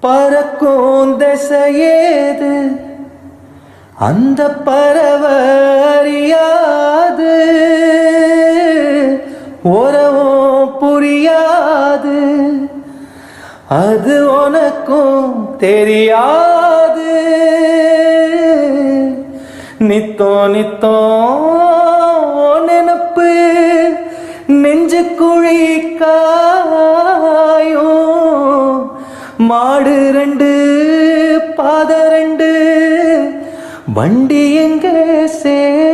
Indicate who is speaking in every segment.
Speaker 1: பறக்கும் திசையேது? அந்த பறவறியாது. உறவும் புரியாது. அது உனக்கும் தெரியாது. நித்தோ நித்தோ நினப்பு நெஞ்சு குழிக்கா மாடு ரெண்டு பாத ரெண்டு வண்டி எங்க சேரும்?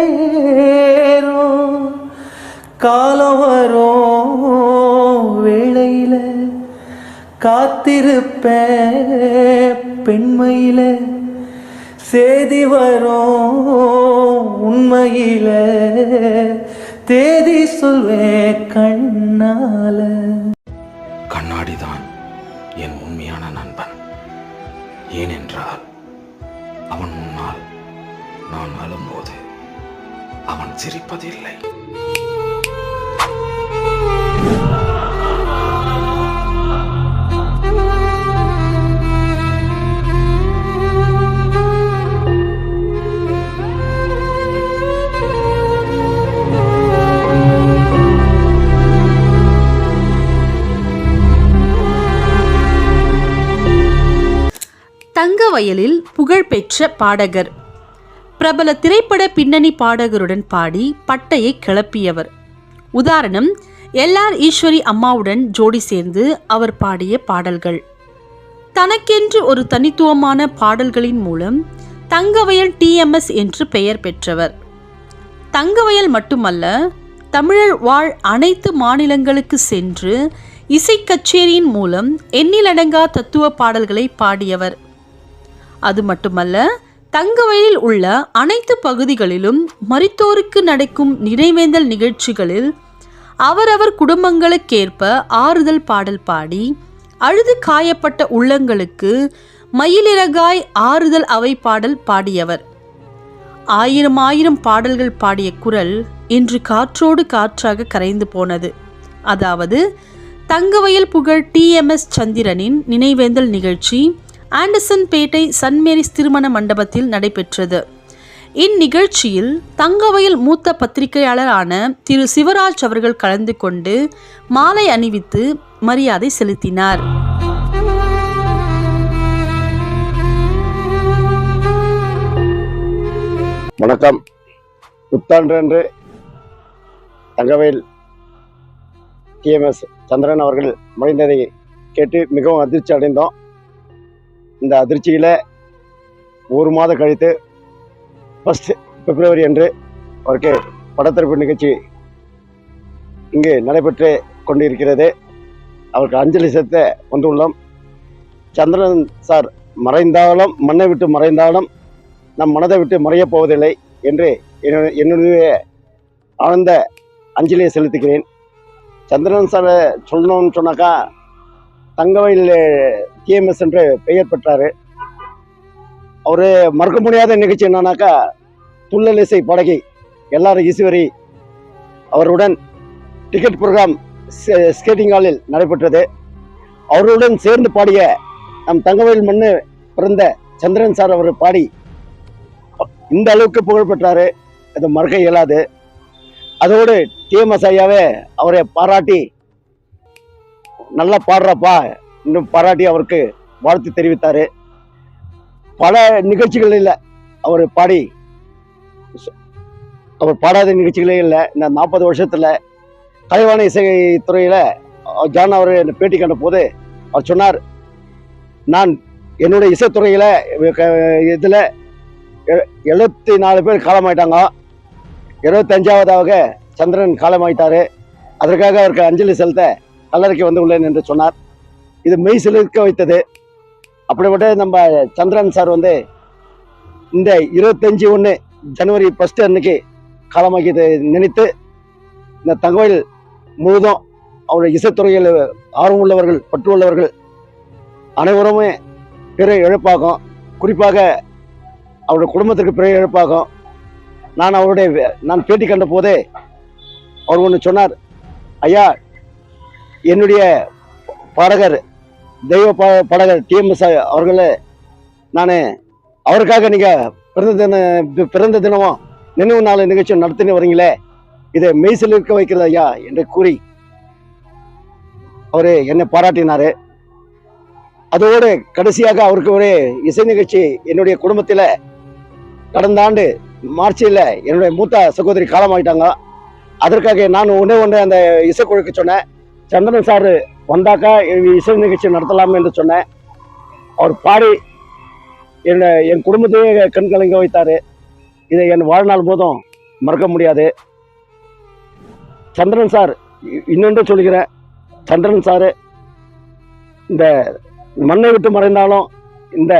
Speaker 1: காலம் வரும் வேளையில காத்திருப்பேன் பெண்மையில. சேதி வரும் உண்மையில தேதி சொல்வே கண்ணால.
Speaker 2: கண்ணாடிதான். உண்மையான நண்பன். ஏனென்றால் அவன் முன்னால் நான் அழும்போது அவன் சிரிப்பதில்லை.
Speaker 3: வயலில் புகழ்பெற்ற பாடகர். பிரபல திரைப்பட பின்னணி பாடகருடன் பாடி பட்டையை கிளப்பியவர். உதாரணம் எல்ஆர் ஈஸ்வரி அம்மாவுடன் ஜோடி சேர்ந்து அவர் பாடிய பாடல்கள். தனக்கென்று ஒரு தனித்துவமான பாடல்களின் மூலம் தங்கவயல் டிஎம்எஸ் என்று பெயர் பெற்றவர். தங்கவயல் மட்டுமல்ல தமிழர் வாழ் அனைத்து மாநிலங்களுக்கு சென்று இசைக்கச்சேரியின் மூலம் எண்ணிலடங்கா தத்துவ பாடல்களை பாடியவர். அது மட்டுமல்ல தங்கவயலில் உள்ள அனைத்து பகுதிகளிலும் மரித்தோருக்கு நடக்கும் நினைவேந்தல் நிகழ்ச்சிகளில் அவரவர் குடும்பங்களுக்கேற்ப ஆறுதல் பாடல் பாடி அழுது காயப்பட்ட உள்ளங்களுக்கு மயிலிறகாய் ஆறுதல் அவை பாடல் பாடியவர். ஆயிரம் ஆயிரம் பாடல்கள் பாடிய குரல் இன்று காற்றோடு காற்றாக கரைந்து போனது. அதாவது தங்கவயல் புகழ் டிஎம்எஸ் சந்திரனின் நினைவேந்தல் நிகழ்ச்சி ஆண்டர்சன் பேட்டை சன் மேரிஸ் திருமண மண்டபத்தில் நடைபெற்றது. இந்நிகழ்ச்சியில் தங்கவயல் மூத்த பத்திரிகையாளரான திரு சிவராஜ் அவர்கள் கலந்து கொண்டு மாலை அணிவித்து மரியாதை செலுத்தினார்.
Speaker 4: வணக்கம். புத்தாண்டன்று தங்கவேல் டிஎம்எஸ் சந்திரன் அவர்கள் மறைந்ததை கேட்டு மிகவும் அதிர்ச்சி அடைந்தோம் இந்த அதிர்ச்சியில் ஒரு மாதம் கழித்து ஃபஸ்ட் பிப்ரவரி அன்று அவருக்கு படத்திறப்பு நிகழ்ச்சி இங்கு நடைபெற்று கொண்டிருக்கிறது. அவருக்கு அஞ்சலி செலுத்த வந்துள்ளோம். சந்திரன் சார் மறைந்தாலும் மண்ணை விட்டு மறைந்தாலும் நம் மனதை விட்டு மறையப் போவதில்லை என்று என்னுடைய என்னுடைய ஆழ்ந்த அஞ்சலியை செலுத்துகிறேன். சந்திரன் சார் சொல்லணும்னு சொன்னாக்கா தங்கவயில் கேஎம்எஸ் என்று பெயர் பெற்றார். அவர் மறக்க முடியாத நிகழ்ச்சி என்னன்னாக்கா துள்ளல் இசை பாடகி எல்லாரும் ஈஸ்வரி அவருடன் டிக்கெட் ப்ரோக்ராம் ஸ்கேட்டிங் ஹாலில் நடைபெற்றது. அவருடன் சேர்ந்து பாடிய நம் தங்கவேல் மண்ணு பிறந்த சந்திரன் சார் அவர் பாடி இந்த அளவுக்கு புகழ் பெற்றாரு. அது மறக்க இயலாது. அதோடு டிஎம்எஸ் ஐயாவே அவரை பாராட்டி நல்லா பாடுறப்பா இன்னும் பாராட்டி அவருக்கு வாழ்த்து தெரிவித்தார். பல நிகழ்ச்சிகளில் அவர் பாடி. அவர் பாடாத நிகழ்ச்சிகளே இல்லை. இந்த நாற்பது வருஷத்தில் கலைவான இசை துறையில் ஜான் அவர் என்னை பேட்டி கண்ட போது அவர் சொன்னார் நான் என்னுடைய இசைத்துறையில் இதில் எழுபத்தி நாலு பேர் காலமாயிட்டாங்க. இருபத்தஞ்சாவதாக சந்திரன் காலமாயிட்டார். அதற்காக அவருக்கு அஞ்சலி செலுத்த கல்லறைக்கு வந்து உள்ளேன் என்று சொன்னார். இது மெய் சிலிர்க்க வைத்தது. அப்படிப்பட்ட நம்ம சந்திரன் சார் வந்து இந்த இருபத்தஞ்சி ஒன்று ஜனவரி ஃபஸ்ட்டு அன்னைக்கு காலமாக்கியதை நினைத்து இந்த தகவல் முழுதும் அவருடைய இசைத்துறையில் ஆர்வம் உள்ளவர்கள் பற்று உள்ளவர்கள் அனைவருமே பெரிய இழப்பாகும். குறிப்பாக அவருடைய குடும்பத்திற்கு பெரிய இழப்பாகும். நான் அவருடைய நான் பேட்டி கண்ட போதே அவர் ஒன்று சொன்னார் ஐயா என்னுடைய பாடகர் தெய்வ ப படகர் டிஎம்எஸ் அவர்களே நான் அவருக்காக நீங்கள் பிறந்த தின பிறந்த தினமும் நினைவு நாள் நிகழ்ச்சி நடத்தின்னு வரீங்களே இதை மெய்சில் இருக்க வைக்கிறது ஐயா என்று கூறி அவர் என்னை பாராட்டினார். அதோடு கடைசியாக அவருக்கு ஒரு இசை நிகழ்ச்சி என்னுடைய குடும்பத்தில் கடந்த ஆண்டு மார்ச்சில் என்னுடைய மூத்த சகோதரி காலமாயிட்டாங்க. அதற்காக நான் ஒன்றே ஒன்று அந்த இசைக்குழுக்கு சொன்னேன். சந்திரன் சார் வந்தாக்கா இசை நிகழ்ச்சி நடத்தலாம் என்று சொன்னேன். அவர் பாடி என்னோட என் குடும்பத்தையே கண்கலங்க வைத்தார். இதை என் வாழ்நாள் போதும் மறக்க முடியாது. சந்திரன் சார் இன்னொன்று சொல்கிறேன் சந்திரன் சார் இந்த மண்ணை விட்டு மறைந்தாலும் இந்த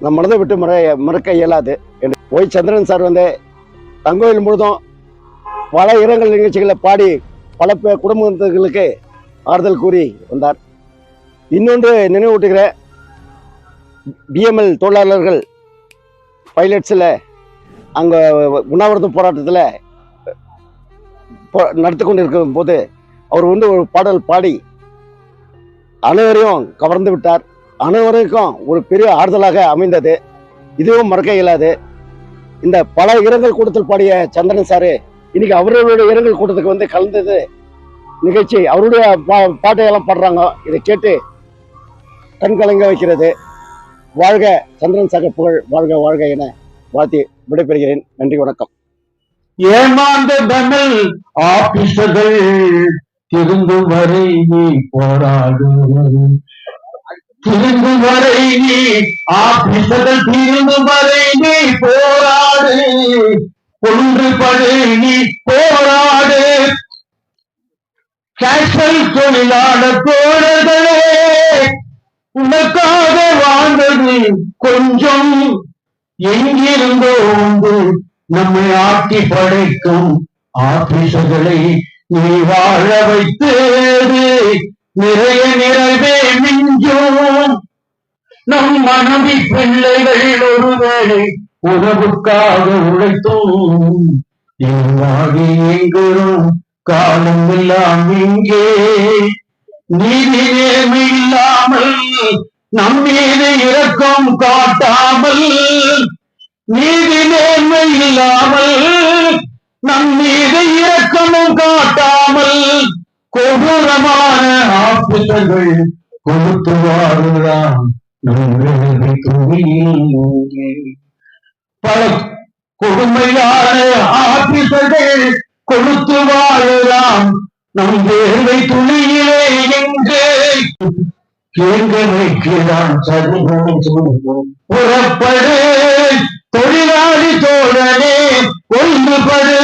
Speaker 4: நம் மனதை விட்டு முறை மறக்க இயலாது என்று. ஒய் சந்திரன் சார் வந்து தங்கோயில் முழுதும் பல இரங்கல் நிகழ்ச்சிகளை பாடி பல குடும்பங்களுக்கு ஆறுதல் கூறி வந்தார். இன்னொன்று நினைவூட்டுகிற பிஎம்எல் தொழிலாளர்கள் பைலட்ஸில் அங்கே உண்ணாவிரதம் போராட்டத்தில் போ- நடத்தி கொண்டிருக்கும் போது அவர் வந்து ஒரு பாடல் பாடி அனைவரையும் கவர்ந்து விட்டார். அனைவருக்கும் ஒரு பெரிய ஆறுதலாக அமைந்தது. இதுவும் மறக்க இயலாது. இந்த பல இரங்கல் கூட்டத்தில் பாடிய சந்திரன் சாரு இன்னைக்கு அவர்களுடைய இரங்கல் கூட்டத்துக்கு வந்து கலந்தது நிகழ்ச்சி. அவருடைய பா பாட்டையெல்லாம் பாடுறாங்க. இதை கேட்டு கண் கலங்க வைக்கிறது. வாழ்க சந்திரன் சாக புகழ் வாழ்க வாழ்க என வாழ்த்தி விடைபெறுகிறேன். நன்றி வணக்கம்.
Speaker 5: ஏமாந்த தமிழ் திருந்தும் வரை நீ போராடு திருந்தும் வரை நீ ஆபிசதல் திருந்தும் வரை நீ போராடு. ஒன்றுபடு நீ போராடு. கேஷல் தொழிலாளர் தோழர்களே உனக்காக வாழ்ந்தது கொஞ்சம் எங்கிருந்தோ வந்து நம்மை ஆட்டி படைக்கும் ஆபீசர்களை நீ வாழ வைத்தேடு. நிறைய நிறவே மிஞ்சும் நம் மனைவி பிள்ளைகள் ஒருவேளை உணவுக்காக உழைத்தோம். வாடி எங்கிறோம்? காலம் எல்லாம் இங்கே. நீதி நேர்மை இல்லாமல் நம் மீது காட்டாமல் நீதி நேர்மை இல்லாமல் நம்மீது இறக்கமும் காட்டாமல் கொடூரமான ஆப்பிள்கள் கொடுத்து வாழுகிறான் பல கொடுமையான ஆப்பிள்கள் கொடுத்து வாழுகிறான் நம் வேர்வை துணியிலே எங்கே கேங்க வைக்கிறான் சதுபோம் புறப்படு தொழிலாளி தோழனே ஒன்றுபடு